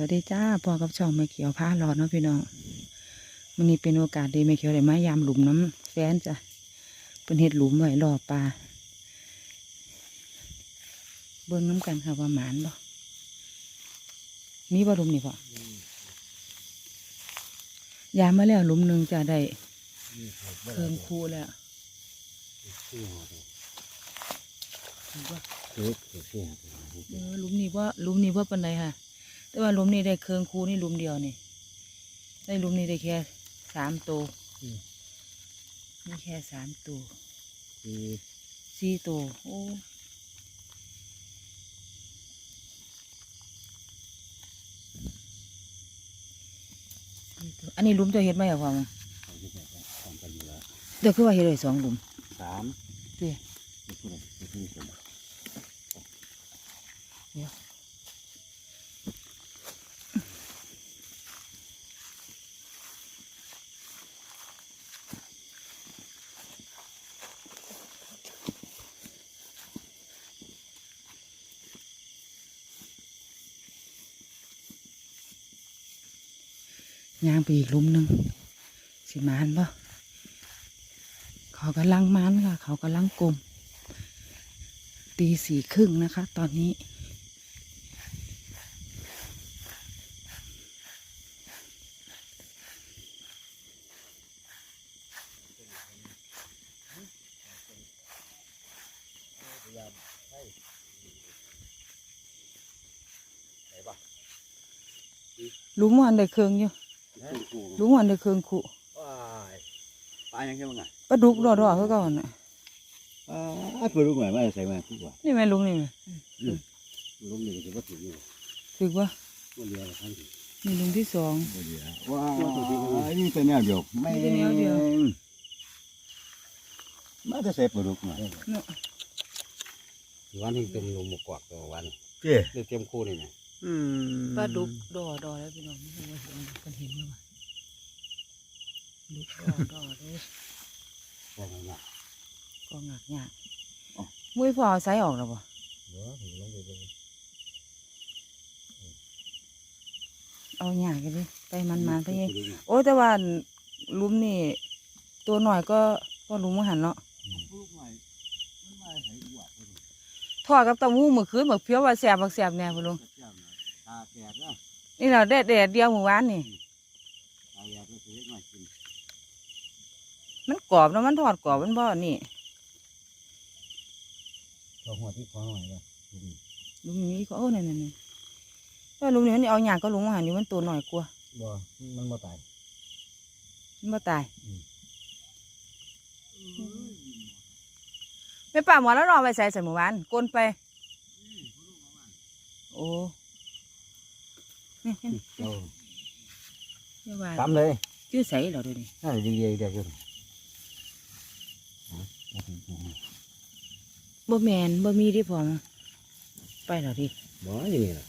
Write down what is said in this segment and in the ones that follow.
วัสดีจ้าพ่อกับช่องแม่เขียวพาหลอดเนาะพี่น้องมันนี้เป็นโอกาสดีแม่เขียวได้มายามหลุมน้ำแฟนจ้ะเป็นเห็ดหลุมไว้รอปลาเบิ่งน้ำกันค่ะว่าหมานบ่มีบ่หลุมนี่พ่อยามมาแล้วหลุมหนึ่งจะได้เครื่องคูแล้วถือว่าเออหลุมนี้ว่าหลุมนี้ว่าเป็นไรค่ะ แต่ว่าหลุมนี้ได้เครื่องคูนี่หลุมเดียวนี่ ได้หลุมนี้ได้แค่สามตัวนี่แค่สามตัวสี่ตัวโอ้สี่ตัวอันนี้หลุมจะเห็ดไหมอะพ่อมึงเดี๋ยวคือว่าเห็ดเลยสองหลุมสามเดี๋ยว ย่างไปอีกหลุมหนึ่งสิมานปะเขากำลังมันค่ะ เขากำลังกลมตีสี่ครึ่งนะคะ ตอนนี้ ลุงวันได้เครื่องอยู่ ลุงวันได้เครื่องขู่ว้ายปลายังไงบ้างอะปลาดุกรอดๆเขาก่อนน่ะปลาปลาลูกใหม่ไม่ใส่มาคู่ว่านี่แม่ลุงนี่แม่ลูกนี่ก็จะว่าถึงอยู่ถือว่าว่าเรือทั้งทีนี่ลุงที่สองว่าเรือว้าวนี่เป็นแนวเดียวไม่มีแต่แนวเดียวมาจะใส่ปลาลูกมาเนาะวันที่เป็นลมหมกกวักตัววันเจ้เรียกเตรียมคู่นี่ไงอืม ปลาดุกดอดอแล้วพี่น้องไม่รู้ว่าเห็นกันเห็นไหมวะดุกดอดอเลยว่าไงล่ะก็งักยากมุ้ยพอเอาไซส์ออกแล้วบ่เดี๋ยวถึงลงไปเลยเอายากกันดิไปมันมันๆไปเองโอ้แต่ว่าหลุมนี่ ตัวหน่อยก็ก็หลุมมหันเนาะลูกใหม่มันมาใส่หัวทอดกับเตะมูเมื่อคืนเมื่อเพี้ยวว่าแสบบักแสบแน่พุ่นลุง ตาแก่แล้วนี่เราแดดแดดเดียวเมื่อวานนี่ตาแก่แล้วซื้อมากินมันกรอบแล้วมันทอดกรอบมันบ่นี่ตัวหัวที่คอหน่อยว่าลุงนี้ก็โอ้นั่นนั่นนั่นว่าลุงนี่มันเอาหยางก็ลุงมาหันนี่มันตัวหน่อยกว่าบ่มันบ่ตาย มันบ่ตายอืม ไม่ป่าหมอแล้วรอไปใส่ใส่หมู่บ้านกลนไป โอ้ นี่นี่เรานี่ว่าตำเลยชื่อใส่เหรอดูนี่น่าจะดีๆเดียวกัน บ่แมนบ่มีที่พอมไปเหรอดิ บ่อย่างนี้ล่ะ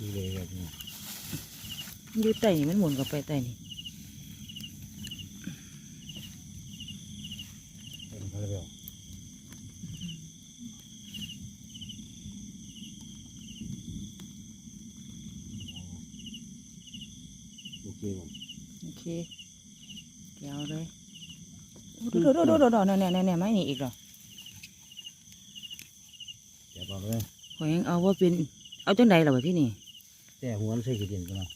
ดีเลยแบบนี้ มันอยู่ใต้นี่มันหมุนกลับไปใต้นี่ เป็นพลเรือน โอเคผม โอ เคเดี๋ยวเลยโอ้โดดโดดโดดโดดโดดเนี่ยเนี่ยเนี่ยไม่นี่อีกเหรอเดี๋ยวบอกเลยขอยยังเอาว่าเป็น เอาจังใดเหรอวะที่นี่ แต่หัวมันใส่กี่เดือนกันเนาะ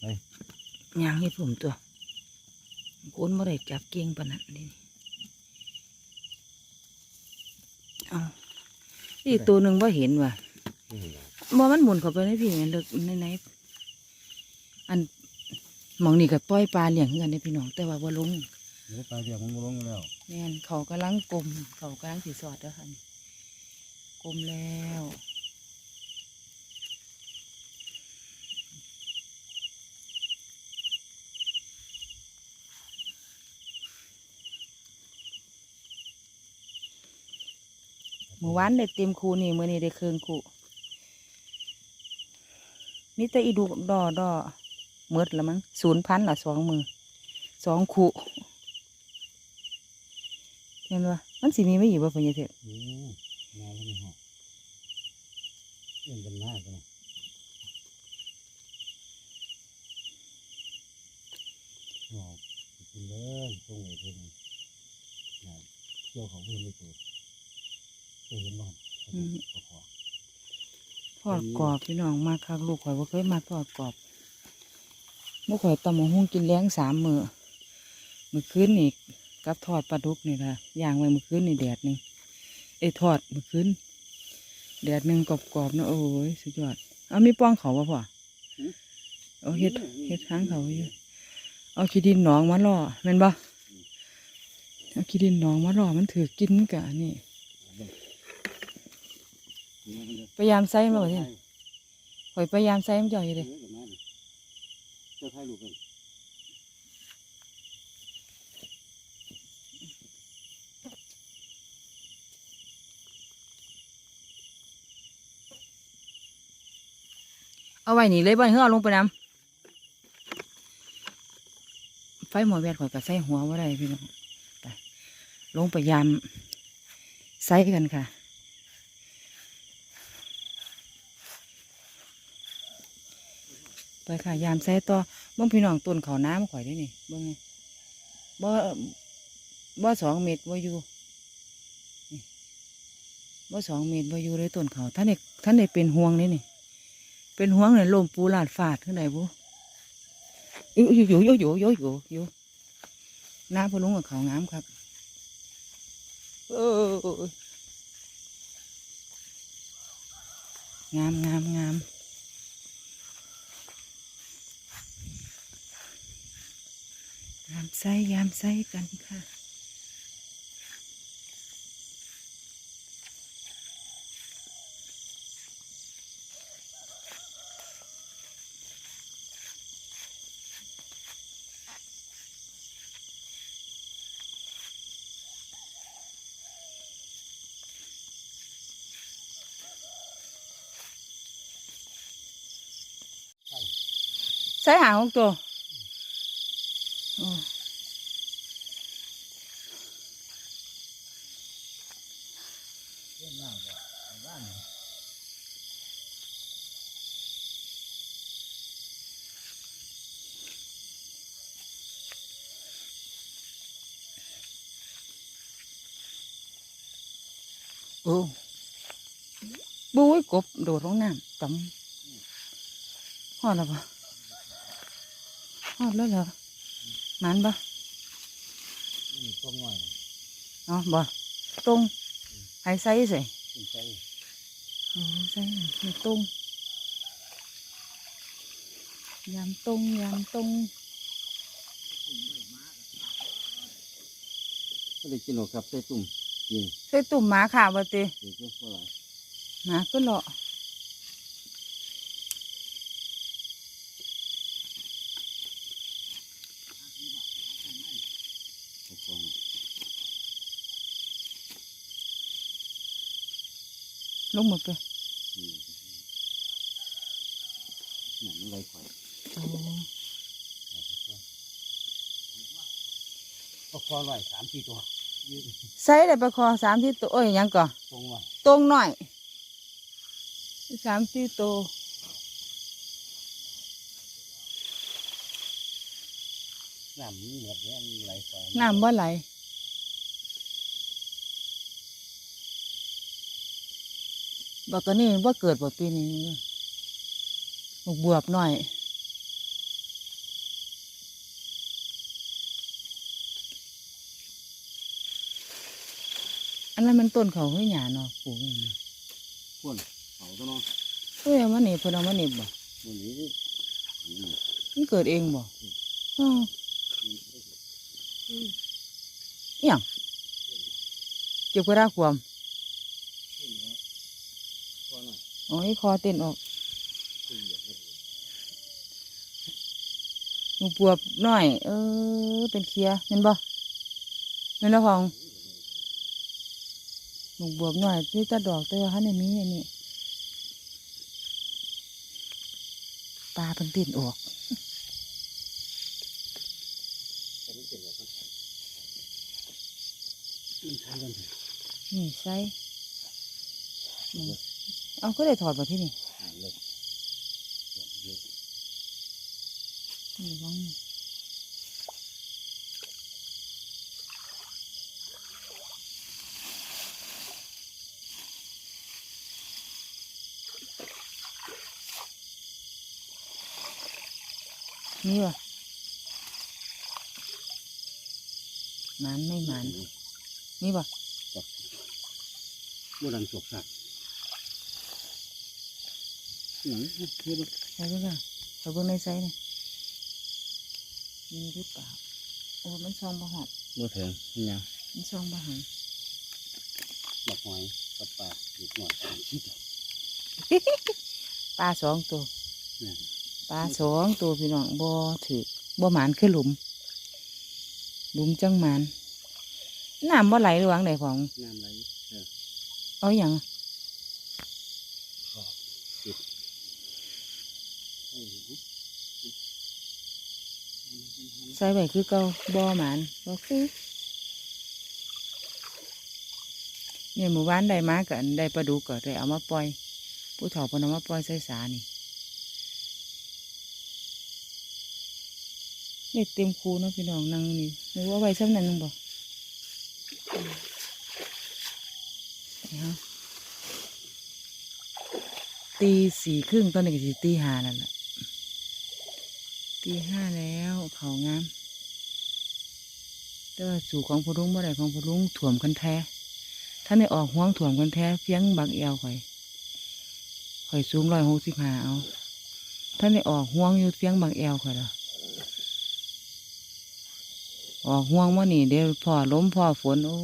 ไปยางให้ผมตัวคนบ่ได้จับเก่งปานนั้นนี่เอาอีกตัวหนึ่งบ่เห็นว่ะนี่บ่มันหมุนเข้าไปในพี่แม่นเลิกในไหน อันหมองนี่ก็ปล่อยปลาเลี้ยงคือกันเด้พี่น้องแต่ว่าบ่ลงเดี๋ยวตายเดียวมันบ่ลงแล้วแม่นเขากำลังกลมเขากำลังสิสอดแล้วค่ะนี่กลมแล้วเมื่อวานได้เต็มคูนี่มื้อนี้ได้เครื่องคูนี่แต่อีดูดอดอ เมิดละมั้งศูนย์พันละสองมือสองคูเห็นปะมันสิมีไม่อยู่บ่พ่อใหญ่เถิดอืมงานแล้วไม่หอกเล่นกันหน้ากันนะหอกกินเลยตรงไหนเพิ่นน่ะเกี่ยวของเพิ่นไม่ตัวเคยเห็นบ้างขอทอดกรอบพี่น้องมาคักลูกข่อยบ่เคยมาทอดกรอบเมื่อข่อยตำมะฮุ่งกินแล้งสามมื้อมื้อคืนนี่กับทอดปลาดุกนี่ล่ะย่างไว้มื้อคืนนี่แดดหนึงเอ้ยทอดมื้อคืนแดดหนึงกรอบๆเนาะโอ้ยสุดยอด เอามีป้องเขาบ่พ่อเอาเฮ็ดเฮ็ดทางเขาอยู่เอาขี้ดินหนองมาล่อแม่นบ่เอาขี้ดินหนองมาล่อมันถือกินกะนี่พยายามใส่มาบ่เนี่ยข่อยพยายามใส่มันจ่อยอยู่เด้เจ้าไทยลูกกันเอาไว้นี่เลยบ่ให้เอลงไปน้ำไฟหมอแวดข่อยก็ใส่หัวว่าได้พี่น้องลงไปยามใส่กันค่ะ ไปค่ะ ยามใส่ต่อเบิ่งพี่น้องต้นเขาน้ำข่อยได้นี่เบิ่งไงบ่บ่สองเมตรบ่อยู่บ่สองเมตรบ่อยู่เลยต้นเขาท่านเด็กท่านเด็กเป็นห่วงนี่นี่ เป็นห่วงเนี่ยลมปูหลาดฟาดขึ้นไหนบุอยู่อยู่อยู่อยู่อยู่อยู่อยู่น้ำพลุงกับเขางามครับงามงามงาม งามใส่ยามใส่กันค่ะใส่หา งของตัวโอ้โอ้บุ้ยกบ โดดลงน้ำตำหอดแล้วปะหอดแล้วเหรอมันปะนี่ต้มหน่อยอ๋อบ่ตรงไห้ใส่ใส่ขึ้นใจโอ้ใส่ไม่ตรงยำตรงยำตรงก็ได้กินหรอกครับใส่ตุ่มกินใส่ตุ่มหมาข่าวบ่ติเด็กก็ว่าไรหมาก็เลาะตะ ลงหมดไปนี่หนังอะไรข่อยโอ้ก็คอร่อยสามสี่ตัวใส่ได้ประคอสามที่ตัวโอ้ยยังก่อนตรงว่าตรงหน่อยสามที่ตัวน้ำมันเหมือนเนี่ยมันไหลน้ำว่าไหล บักกะนี่ว่าเกิดบ่ปีนี้บกบวบหน่อยอันนั้นมันต้นเขาให้หยาเนาะปลูกอย่างนี้พ่นเขาตัวน้องเอ้ยเอามาหนีเพิ่นเอามาหนีบ่วันนี้นี่มันเกิดเองบ่อ้าวอิหยังเก็บกระดาษความ พ่อหน่อย โอ้ยคอเต้นออกคือเหยียบเลยหมูบวบหน่อย เออ เป็นเคลียร์เห็นบ่เห็นแล้วของหมูบวบหน่อยนี่ตาดอกแต่ว่าฮันในมีอันนี้ปลาเป็นติ่นออกตอนนี้เป็นแบบนั้นมันทานกันเถอะนี่ใส่อืม เอาก็ได้ถอดมาที่นี่หาเลิกเลิกเลิกนี่ว่างนี่วะหมันไม่หมันนี่วะเมื่อดันจบสัก หนังเฮ้ยใส่เบิ่งค่ะใส่เบิ่งในไซส์นี่มีหรือเปล่าโอ้มันซองบะหอบเมื่อถึงนี่ยังมันซองบะหังบักหอยกับปลาอยู่หน่อยชิดปลาสองตัวเนี่ยปลาสองตัวพี่น้องบ่ถือบ่หมานคือหลุม หลุมจังหมานน้ำบ่ไหลหรือหวังใดของน้ำไหลเออเอาอย่างเออ ใส่ไว้คือเก่าบ่หมานบ่คือเนี่ยหมู่บ้านได้มากันได้ปลาดุกก็ได้เอามาปล่อย ผู้เฒ่าพนเอามาปล่อยใส่สานี่เด็กเต็มคูเนาะพี่น้องนั่งนี่หรือว่าไว้ซ้ำนั้นนึงบ่อืมเอาตีสี่ครึ่งตอนนี้ก็ตีห้าแล้วล่ะ ตีห้าแล้วเขางามแต่ว่าสู่ของพลุงเมื่อไรของพลุงถ่วมกันแท้ท่านได้ออกห่วงถ่วมกันแท้เพียงบางเอวข่อยข่อยสูงร้อยหกสิบห้าเอาท่านได้ออกห่วงอยู่เพียงบางเอวข่อยละออกห่วงว่านี่เดี๋ยวพ่อล้มพ่อฝนโอ้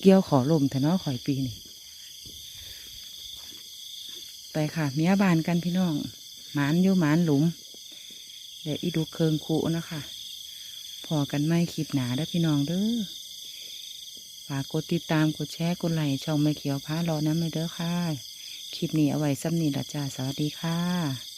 เกี่ยวขอลมแต่นาะข่อยปีนี่ไปค่ะเมียบานกันพี่น้อง หมานอยู่หมานหลุมเดี๋ยวอีดูเคิงคูนะคะพอกันไม่คลิปหนาได้พี่น้องเด้อฝากกดติดตามกดแชร์กดไลค์ช่องไม่เขียวพ้ารอน้ำเลยเด้อค่ะ คลิปนี้เอาไว้ซ้ำนี่ละจ้าสวัสดีค่ะ